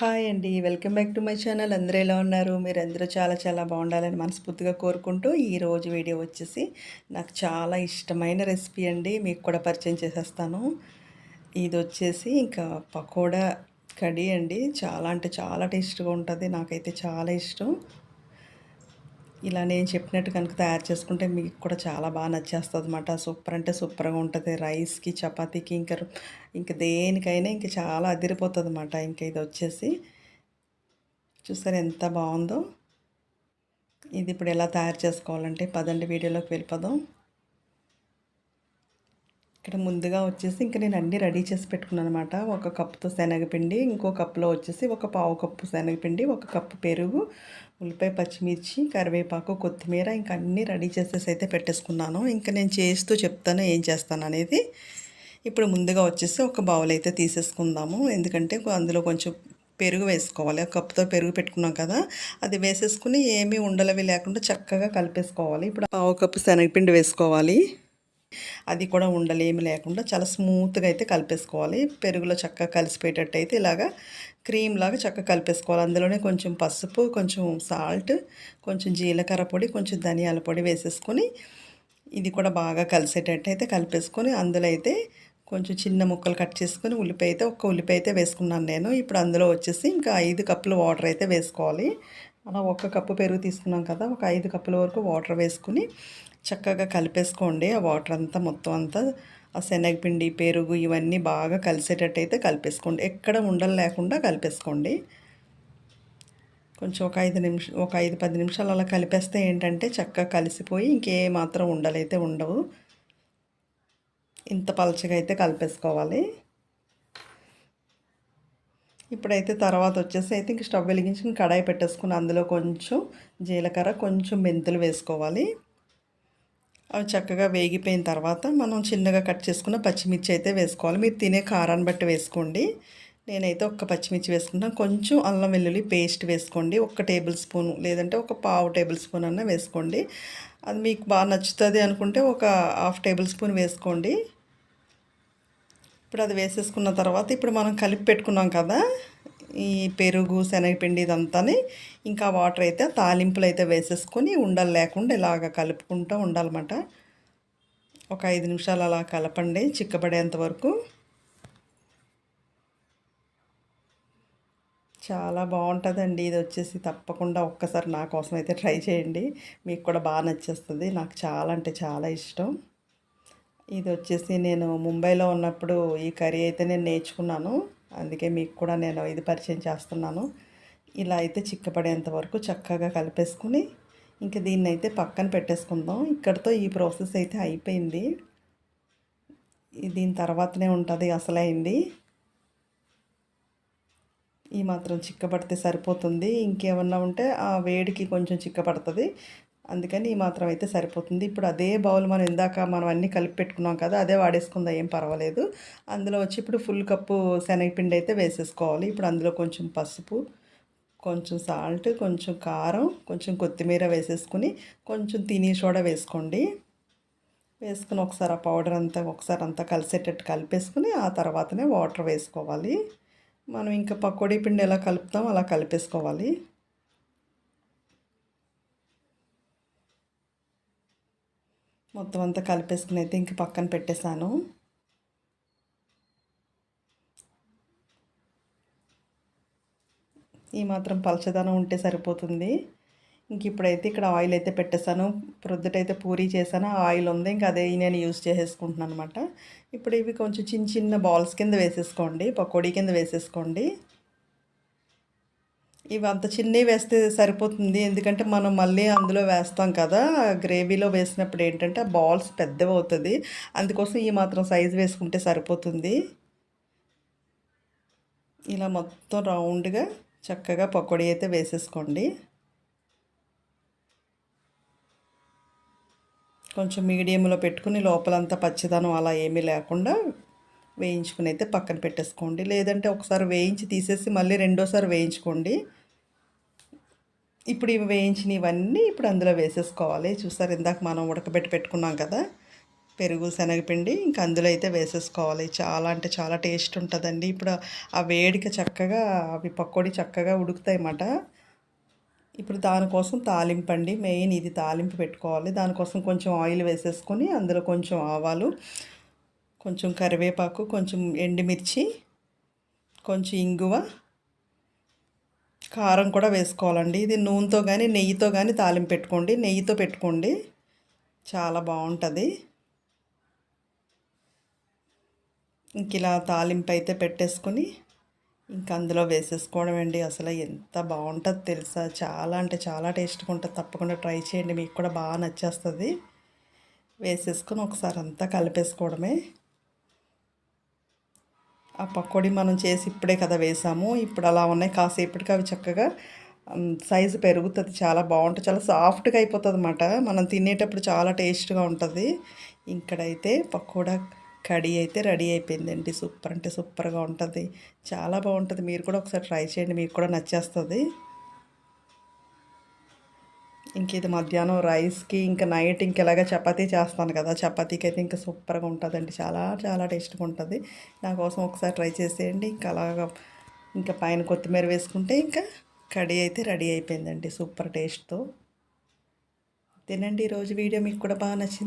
Hi అండి. Welcome back to my channel. అందరూ ఎలా ఉన్నారు? మీరు అందరూ చాలా చాలా బాగుండాలని మనస్ఫూర్తిగా కోరుకుంటూ ఈరోజు వీడియో వచ్చేసి నాకు చాలా ఇష్టమైన రెసిపీ అండి. మీకు కూడా పరిచయం చేసేస్తాను. ఇది వచ్చేసి ఇంకా పకోడా కడి అండి. చాలా అంటే చాలా టేస్ట్గా ఉంటుంది. నాకైతే చాలా ఇష్టం. ఇలా నేను చెప్పినట్టు కనుక తయారు చేసుకుంటే మీకు కూడా చాలా బాగా నచ్చేస్తుంది అనమాట సూపర్ అంటే సూపర్గా ఉంటుంది. రైస్కి చపాతీకి ఇంకా ఇంకా దేనికైనా ఇంకా చాలా అదిరిపోతుంది అనమాట ఇంకా ఇది వచ్చేసి చూసారు ఎంత బాగుందో. ఇది ఇప్పుడు ఎలా తయారు చేసుకోవాలంటే పదండి వీడియోలోకి వెళ్ళిపోదాం. ఇక్కడ ముందుగా వచ్చేసి ఇంకా నేను అన్నీ రెడీ చేసి పెట్టుకున్నాను అనమాట ఒక కప్పుతో శనగపిండి ఇంకో కప్పులో వచ్చేసి ఒక పావు కప్పు శనగపిండి ఒక కప్పు పెరుగు ఉల్లిపాయ పచ్చిమిర్చి కరివేపాకు కొత్తిమీర ఇంకా అన్నీ రెడీ చేసేసి అయితే పెట్టేసుకున్నాను. ఇంకా నేను చేస్తూ చెప్తాను ఏం చేస్తాను అనేది. ఇప్పుడు ముందుగా వచ్చేసి ఒక బౌల్ అయితే తీసేసుకుందాము. ఎందుకంటే అందులో కొంచెం పెరుగు వేసుకోవాలి. కప్పుతో పెరుగు పెట్టుకున్నాం కదా అది వేసేసుకుని ఏమీ ఉండలవి లేకుండా చక్కగా కలిపేసుకోవాలి. ఇప్పుడు పావు కప్పు శనగపిండి వేసుకోవాలి. అది కూడా ఉండలేమి లేకుండా చాలా స్మూత్గా అయితే కలిపేసుకోవాలి. పెరుగులో చక్కగా కలిసిపోయేటట్టు అయితే ఇలాగా క్రీమ్ లాగా చక్కగా కలిపేసుకోవాలి. అందులోనే కొంచెం పసుపు కొంచెం సాల్ట్ కొంచెం జీలకర్ర పొడి కొంచెం ధనియాల పొడి వేసేసుకొని ఇది కూడా బాగా కలిసేటట్టు అయితే కలిపేసుకొని అందులో అయితే కొంచెం చిన్న ముక్కలు కట్ చేసుకొని ఉల్లిపాయ అయితే ఒక్క ఉల్లిపాయ అయితే వేసుకున్నాను నేను. ఇప్పుడు అందులో వచ్చేసి ఇంకా ఐదు కప్పులు వాటర్ అయితే వేసుకోవాలి. అలా ఒక్క కప్పు పెరుగు తీసుకున్నాం కదా ఒక ఐదు కప్పుల వరకు వాటర్ వేసుకుని చక్కగా కలిపేసుకోండి. ఆ వాటర్ అంతా మొత్తం అంతా ఆ శనగపిండి పెరుగు ఇవన్నీ బాగా కలిసేటట్టు అయితే కలిపేసుకోండి. ఎక్కడ ఉండలు లేకుండా కలిపేసుకోండి. కొంచెం ఒక ఐదు నిమిషం ఒక ఐదు పది నిమిషాలు అలా కలిపేస్తే ఏంటంటే చక్కగా కలిసిపోయి ఇంకే మాత్రం ఉండలైతే ఉండవు. ఇంత పలచగా అయితే కలిపేసుకోవాలి. ఇప్పుడైతే తర్వాత వచ్చేసి అయితే ఇంక స్టవ్ వెలిగించి కడాయి పెట్టేసుకుని అందులో కొంచెం జీలకర్ర కొంచెం మెంతులు వేసుకోవాలి. అవి చక్కగా వేగిపోయిన తర్వాత మనం చిన్నగా కట్ చేసుకున్న పచ్చిమిర్చి అయితే వేసుకోవాలి. మీరు తినే కారాన్ని బట్టి వేసుకోండి. నేనైతే ఒక్క పచ్చిమిర్చి వేసుకుంటాను. కొంచెం అల్లం వెల్లుల్లి పేస్ట్ వేసుకోండి. ఒక టేబుల్ స్పూన్ లేదంటే ఒక పావు టేబుల్ స్పూన్ అన్న వేసుకోండి. అది మీకు బాగా నచ్చుతుంది అనుకుంటే ఒక హాఫ్ టేబుల్ స్పూన్ వేసుకోండి. ఇప్పుడు అది వేసేసుకున్న తర్వాత ఇప్పుడు మనం కలిపి పెట్టుకున్నాం కదా ఈ పెరుగు శనగపిండి ఇదంతా ఇంకా వాటర్ అయితే తాలింపులు అయితే వేసేసుకొని ఉండలు లేకుండా ఇలాగ కలుపుకుంటూ ఉండాలన్నమాట. ఒక ఐదు నిమిషాలు అలా కలపండి చిక్కబడేంత వరకు. చాలా బాగుంటుందండి ఇది వచ్చేసి తప్పకుండా ఒక్కసారి నా కోసం అయితే ట్రై చేయండి. మీకు కూడా బాగా నచ్చేస్తుంది నాకు చాలా అంటే చాలా ఇష్టం. ఇది వచ్చేసి నేను ముంబైలో ఉన్నప్పుడు ఈ కర్రీ అయితే నేను నేర్చుకున్నాను. అందుకే మీకు కూడా నేను ఇది పరిచయం చేస్తున్నాను. ఇలా అయితే చిక్కపడేంత వరకు చక్కగా కలిపేసుకుని ఇంక దీన్ని అయితే పక్కన పెట్టేసుకుందాం. ఇక్కడతో ఈ ప్రాసెస్ అయితే అయిపోయింది. దీని తర్వాతనే ఉంటుంది అసలైంది ఈ మాత్రం చిక్కబడితే సరిపోతుంది. ఇంకేమన్నా ఉంటే ఆ వేడికి కొంచెం చిక్కబడుతుంది అందుకని ఈ మాత్రం అయితే సరిపోతుంది. ఇప్పుడు అదే బౌల్ మనం ఇందాక మనం అన్నీ కలిపి పెట్టుకున్నాం కదా అదే వాడేసుకుందాం ఏం పర్వాలేదు. అందులో వచ్చి ఇప్పుడు ఫుల్ కప్పు శనగపిండి అయితే వేసేసుకోవాలి. ఇప్పుడు అందులో కొంచెం పసుపు కొంచెం సాల్ట్ కొంచెం కారం కొంచెం కొత్తిమీర వేసేసుకుని కొంచెం తిని సోడా వేసుకోండి. వేసుకుని ఒకసారి ఆ పౌడర్ అంతా ఒకసారి అంతా కలిసేటట్టు కలిపేసుకుని ఆ తర్వాతనే వాటర్ వేసుకోవాలి. మనం ఇంకా పకోడీ పిండి ఎలా కలుపుతాం అలా కలిపేసుకోవాలి. మొత్తం అంతా కలిపేసుకుని అయితే ఇంక పక్కన పెట్టేశాను. ఈ మాత్రం పలచదనం ఉంటే సరిపోతుంది. ఇంక ఇప్పుడైతే ఇక్కడ ఆయిల్ అయితే పెట్టేశాను. ప్రొద్దుటైతే పూరీ చేశాను. ఆయిల్ ఉంది. ఇంకా అదే నేను యూజ్ చేసేసుకుంటున్నాను అనమాట ఇప్పుడు ఇవి కొంచెం చిన్న చిన్న బాల్స్ కింద వేసేసుకోండి. పకోడీ కింద వేసేసుకోండి. ఇవి అంత చిన్నవి వేస్తే సరిపోతుంది. ఎందుకంటే మనం మళ్ళీ అందులో వేస్తాం కదా గ్రేవీలో వేసినప్పుడు ఏంటంటే బాల్స్ పెద్దవి అవుతుంది. అందుకోసం ఈ మాత్రం సైజు వేసుకుంటే సరిపోతుంది. ఇలా మొత్తం రౌండ్గా చక్కగా పకోడీ అయితే వేసేసుకోండి. కొంచెం మీడియంలో పెట్టుకుని లోపలంతా పచ్చిదనం అలా ఏమీ లేకుండా వేయించుకుని అయితే పక్కన పెట్టేసుకోండి. లేదంటే ఒకసారి వేయించి తీసేసి మళ్ళీ రెండోసారి వేయించుకోండి. ఇప్పుడు ఇవి వేయించినవన్నీ ఇప్పుడు అందులో వేసేసుకోవాలి. చూసారు ఇందాక మనం ఉడకబెట్టి పెట్టుకున్నాం కదా? పెరుగు శనగపిండి ఇంకా అందులో అయితే వేసేసుకోవాలి. చాలా అంటే చాలా టేస్ట్ ఉంటుందండి. ఇప్పుడు ఆ వేడిక చక్కగా అవి పకోడీ చక్కగా ఉడుకుతాయి అన్నమాట ఇప్పుడు దానికోసం తాలింపు అండి. మెయిన్ ఇది తాలింపు పెట్టుకోవాలి. దానికోసం కొంచెం ఆయిల్ వేసేసుకొని అందులో కొంచెం ఆవాలు కొంచెం కరివేపాకు కొంచెం ఎండుమిర్చి కొంచెం ఇంగువ కారం కూడా వేసుకోవాలండి. ఇది నూనెతో కానీ నెయ్యితో కానీ తాలింపు పెట్టుకోండి. నెయ్యితో పెట్టుకోండి. చాలా బాగుంటుంది. ఇంక ఇలా తాలింపు అయితే పెట్టేసుకొని ఇంక అందులో వేసేసుకోవడం అండి. అసలు ఎంత బాగుంటుంది తెలుసా? చాలా అంటే చాలా టేస్ట్గా ఉంటుంది. తప్పకుండా ట్రై చేయండి. మీకు కూడా బాగా నచ్చేస్తుంది. వేసేసుకొని ఒకసారి అంతా కలిపేసుకోవడమే. ఆ పకోడీ మనం చేసి ఇప్పుడే కదా వేసాము. ఇప్పుడు అలా ఉన్నాయి. కాసేపటికి అవి చక్కగా సైజు పెరుగుతుంది. చాలా బాగుంటుంది. చాలా సాఫ్ట్గా అయిపోతుంది అనమాట మనం తినేటప్పుడు చాలా టేస్ట్గా ఉంటుంది. ఇక్కడైతే పకోడా కడీ అయితే రెడీ అయిపోయిందండి. సూపర్ అంటే సూపర్గా ఉంటుంది. చాలా బాగుంటుంది. మీరు కూడా ఒకసారి ట్రై చేయండి. మీకు కూడా నచ్చేస్తుంది. ఇంక ఇది మధ్యాహ్నం రైస్కి ఇంకా నైట్ ఇంక ఇలాగ చపాతీ చేస్తాను కదా చపాతీకి అయితే ఇంకా సూపర్గా ఉంటుందండి. చాలా చాలా టేస్ట్గా ఉంటుంది. దానికోసం ఒకసారి ట్రై చేసేయండి. ఇంకా అలాగా ఇంకా పైన కొత్తిమీర వేసుకుంటే ఇంకా కడీ అయితే రెడీ అయిపోయిందండి సూపర్ టేస్ట్తో. తినండి ఈరోజు వీడియో మీకు కూడా బాగా నచ్చింది